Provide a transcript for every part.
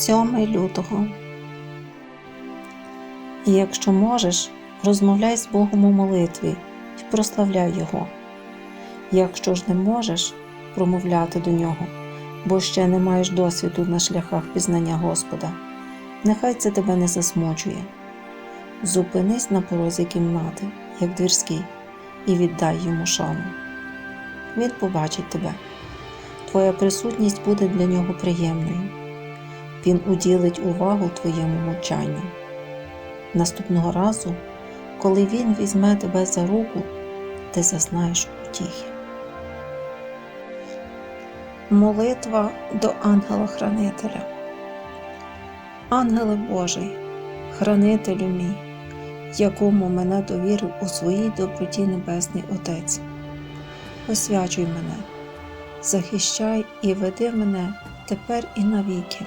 7 лютого. І якщо можеш, розмовляй з Богом у молитві і прославляй Його. Якщо ж не можеш промовляти до Нього, бо ще не маєш досвіду на шляхах пізнання Господа, нехай це тебе не засмучує. Зупинись на порозі кімнати, як двірський, і віддай йому шану. Він побачить тебе. Твоя присутність буде для нього приємною. Він уділить увагу твоєму мовчанню. Наступного разу, коли він візьме тебе за руку, ти зазнаєш утіхи. Молитва до ангела-хранителя. Ангеле Божий, хранителю мій, якому мене довірив у своїй доброті Небесний Отець. Освячуй мене, захищай і веди мене тепер і навіки.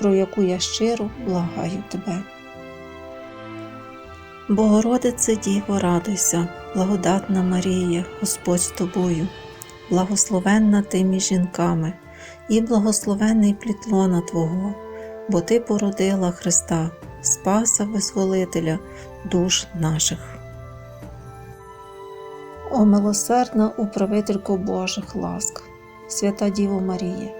про яку я щиро благаю тебе. Богородице Діво, радуйся, благодатна Марія, Господь з тобою, благословенна ти між жінками, і благословенний плід лона Твого, бо Ти породила Христа, Спаса Визволителя душ наших. О милосердна управителько Божих ласк, свята Діво Марія,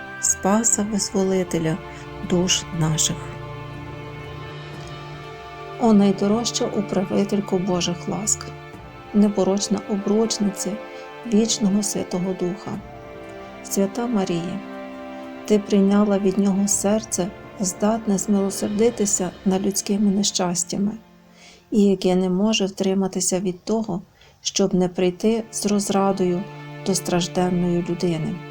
Спаса Визволителя душ наших. О найдорожча управителько Божих ласк, непорочна обручниця вічного Святого Духа, Свята Марія, Ти прийняла від Нього серце, здатне змилосердитися над людськими нещастями, і яке не може втриматися від того, щоб не прийти з розрадою до стражденної людини.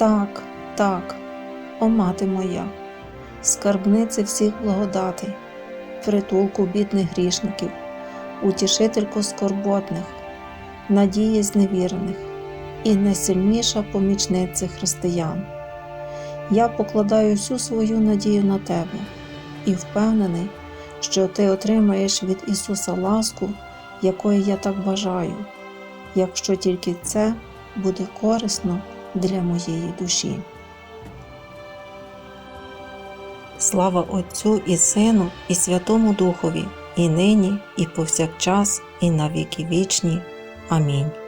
Так, так, о мати моя, скарбнице всіх благодатей, притулку бідних грішників, утішителько скорботних, надії зневірених і найсильніша помічниця християн. Я покладаю всю свою надію на тебе і впевнений, що ти отримаєш від Ісуса ласку, якої я так бажаю, якщо тільки це буде корисно для моєї душі. Слава Отцю і Сину, і Святому Духові, і нині, і повсякчас, і на віки вічні. Амінь.